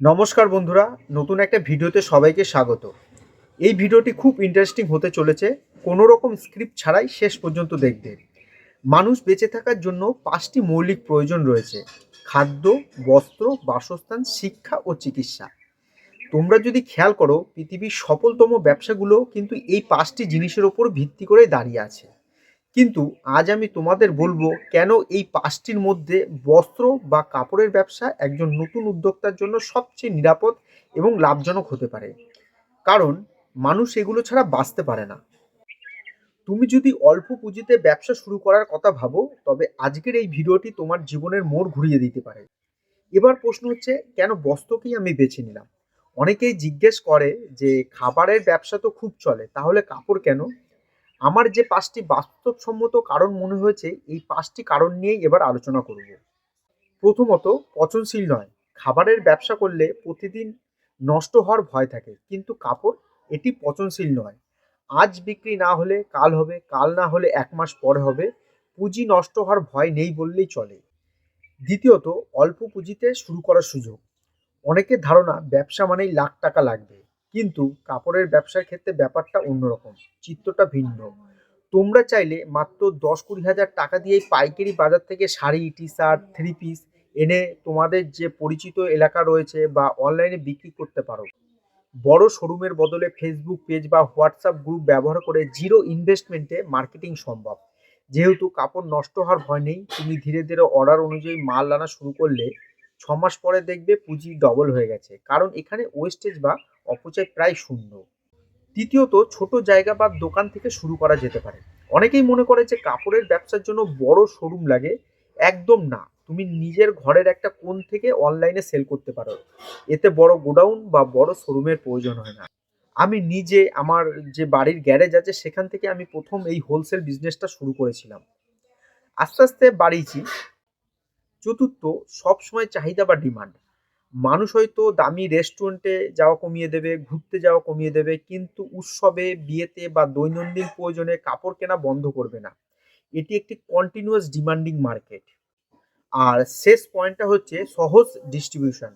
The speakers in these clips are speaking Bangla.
নমস্কার বন্ধুরা, নতুন একটা ভিডিওতে সবাইকে স্বাগত। এই ভিডিওটি খুব ইন্টারেস্টিং হতে চলেছে, কোনো রকম স্ক্রিপ্ট ছাড়াই শেষ পর্যন্ত দেখবে। মানুষ বেঁচে থাকার জন্য পাঁচটি মৌলিক প্রয়োজন রয়েছে, খাদ্য, বস্ত্র, বাসস্থান, শিক্ষা ও চিকিৎসা। তোমরা যদি খেয়াল করো, পৃথিবীর সফলতম ব্যবসাগুলো কিন্তু এই পাঁচটি জিনিসের ওপর ভিত্তি করে দাঁড়িয়ে আছে। কিন্তু আজ আমি তোমাদের বলব কেন এই পাঁচটির মধ্যে বস্ত্র বা কাপড়ের ব্যবসা একজন নতুন উদ্যোক্তার জন্য সবচেয়ে নিরাপদ এবং লাভজনক হতে পারে। কারণ মানুষ এগুলো ছাড়া বাঁচতে পারে না। তুমি যদি অল্প পুঁজিতে ব্যবসা শুরু করার কথা ভাবো, তবে আজকের এই ভিডিওটি তোমার জীবনের মোড় ঘুরিয়ে দিতে পারে। এবার প্রশ্ন হচ্ছে, কেন বস্ত্রকেই আমি বেছে নিলাম? অনেকেই জিজ্ঞেস করে যে, খাবারের ব্যবসা তো খুব চলে, তাহলে কাপড় কেন? আমার যে পাঁচটি বাস্তবসম্মত কারণ মনে হয়েছে, এই পাঁচটি কারণ নিয়েই এবার আলোচনা করব। প্রথমত, পচনশীল নয়। খাবারের ব্যবসা করলে প্রতিদিন নষ্ট হওয়ার ভয় থাকে, কিন্তু কাপড়, এটি পচনশীল নয়। আজ বিক্রি না হলে কাল হবে, কাল না হলে এক মাস পরে হবে, পুঁজি নষ্ট হওয়ার ভয় নেই বললেই চলে। দ্বিতীয়ত, অল্প পুঁজিতে শুরু করার সুযোগ। অনেকের ধারণা, ব্যবসা মানেই লাখ টাকা লাগবে। কিন্তু কাপড়ের ব্যবসার ক্ষেত্রে ব্যাপারটা অন্যরকম, চিত্রটা ভিন্ন। তোমরা চাইলে মাত্র দশ কুড়ি হাজার টাকা দিয়েই পাইকারি বাজার থেকে sari T shirt three piece এনে তোমাদের যে পরিচিত এলাকা রয়েছে বা অনলাইনে বিক্রি করতে পারো। বড় শোরুমের বদলে ফেসবুক পেজ বা হোয়াটসঅ্যাপ গ্রুপ ব্যবহার করে জিরো ইনভেস্টমেন্টে মার্কেটিং সম্ভব। যেহেতু কাপড় নষ্ট হওয়ার ভয় নেই, তুমি ধীরে ধীরে অর্ডার অনুযায়ী মাল আনা শুরু করলে ছ মাস পরে দেখবে পুঁজি ডবল হয়ে গেছে। কারণ এখানে ওয়েস্টেজ বা অপচয় প্রায় শূন্য। তৃতীয়ত, ছোট জায়গা বা দোকান থেকে শুরু করা যেতে পারে। অনেকেই মনে করে যে কাপড়ের ব্যবসার জন্য বড় শোরুম লাগে। একদম না। তুমি নিজের ঘরের একটা কোণ থেকে অনলাইনে সেল করতে পারো। এতে বড় গোডাউন বা বড় শোরুমের প্রয়োজন হয় না। আমি নিজে আমার যে বাড়ির গ্যারেজ আছে, সেখান থেকে আমি প্রথম এই হোলসেল বিজনেসটা শুরু করেছিলাম। আস্তে আস্তে বাড়িয়েছি। চতুর্থ, সবসময় চাহিদা বা ডিমান্ড। মানুষ হয়তো দামি রেস্টুরেন্টে যাওয়া কমিয়ে দেবে, ঘুরতে যাওয়া কমিয়ে দেবে, কিন্তু উৎসবে, বিয়েতে বা দৈনন্দিন প্রয়োজনে কাপড় কেনা বন্ধ করবে না। এটি একটি কন্টিনিউয়াস ডিমান্ডিং মার্কেট আর শেষ পয়েন্টটা হচ্ছে সহজ ডিস্ট্রিবিউশন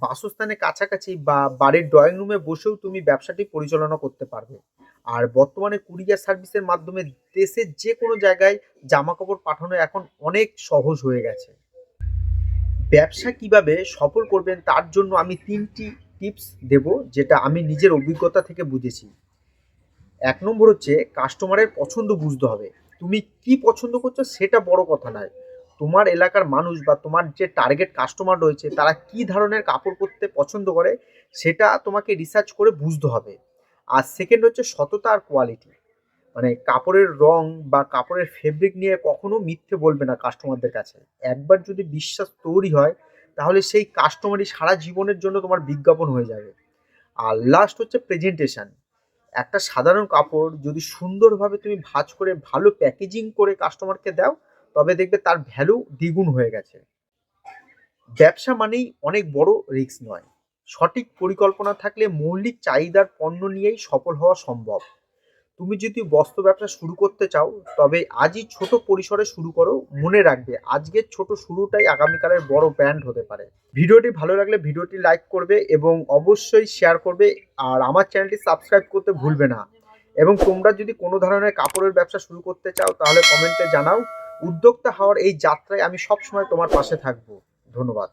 বাসস্থানে কাছাকাছি বা বাড়ির ড্রয়িং রুমে বসেও তুমি ব্যবসাটি পরিচালনা করতে পারবে। আর বর্তমানে কুরিয়ার সার্ভিসের মাধ্যমে দেশের যে কোনো জায়গায় জামা কাপড় পাঠানো এখন অনেক সহজ হয়ে গেছে। ব্যবসা কীভাবে সফল করবেন তার জন্য আমি তিনটি টিপস দেব যেটা আমি নিজের অভিজ্ঞতা থেকে বুঝেছি। এক নম্বর হচ্ছে কাস্টমারের পছন্দ বুঝতে হবে। তুমি কি পছন্দ করছ সেটা বড় কথা নয়। তোমার এলাকার মানুষ বা তোমার যে টার্গেট কাস্টমার রয়েছে, তারা কি ধরনের কাপড় পরতে পছন্দ করে সেটা তোমাকে রিসার্চ করে বুঝতে হবে। আর সেকেন্ড হচ্ছে সততা আর কোয়ালিটি মানে কাপড়ের রং বা কাপড়ের ফেব্রিক নিয়ে কখনো মিথ্যে বলবে না কাস্টমারদের কাছে। একবার যদি বিশ্বাস তৈরি হয়, তাহলে সেই কাস্টমারই সারা জীবনের জন্য তোমার বিজ্ঞাপন হয়ে যাবে। আর লাস্ট হচ্ছে প্রেজেন্টেশন একটা সাধারণ কাপড় যদি সুন্দরভাবে তুমি ভাজ করে ভালো প্যাকেজিং করে কাস্টমারকে দাও, তবে দেখবে তার ভ্যালু দ্বিগুণ হয়ে গেছে। ব্যবসা মানেই অনেক বড় রিস্ক নয়। সঠিক পরিকল্পনা থাকলে মৌলিক চাহিদার পণ্য নিয়েই সফল হওয়া সম্ভব। তুমি যদি বস্ত্র ব্যবসা শুরু করতে চাও, তবে আজই ছোট পরিসরে শুরু করো, মনে রাখবে আজকের ছোট শুরুটাই আগামীকালের বড় ব্র্যান্ড হতে পারে। ভিডিওটি ভালো লাগলে ভিডিওটি লাইক করবে এবং অবশ্যই শেয়ার করবে আর আমার চ্যানেলটি সাবস্ক্রাইব করতে ভুলবে না। এবং তোমরা যদি কোনো ধরনের কাপড়ের ব্যবসা শুরু করতে চাও, তাহলে কমেন্টে জানাও। উদ্যোক্তা হওয়ার এই যাত্রায় আমি সবসময় তোমার পাশে থাকব। ধন্যবাদ।